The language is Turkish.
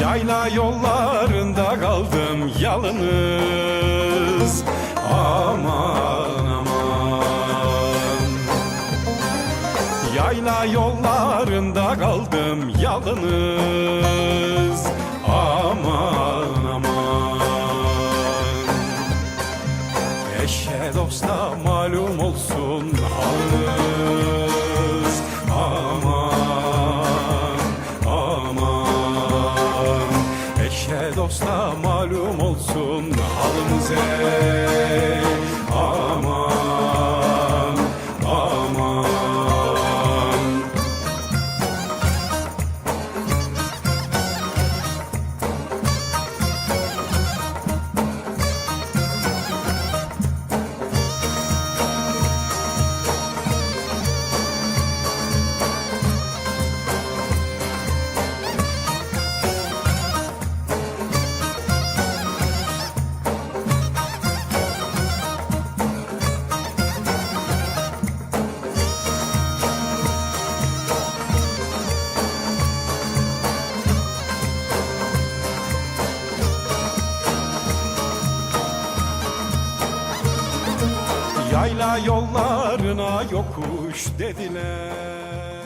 Yayla yollarında kaldım yalnız. Aman aman. Yayla yollarında kaldım yalnız. Aman aman. Eşe dosta malum olsun. Halınız dosta malum olsun halımız Yayla yollarına yokuş dediler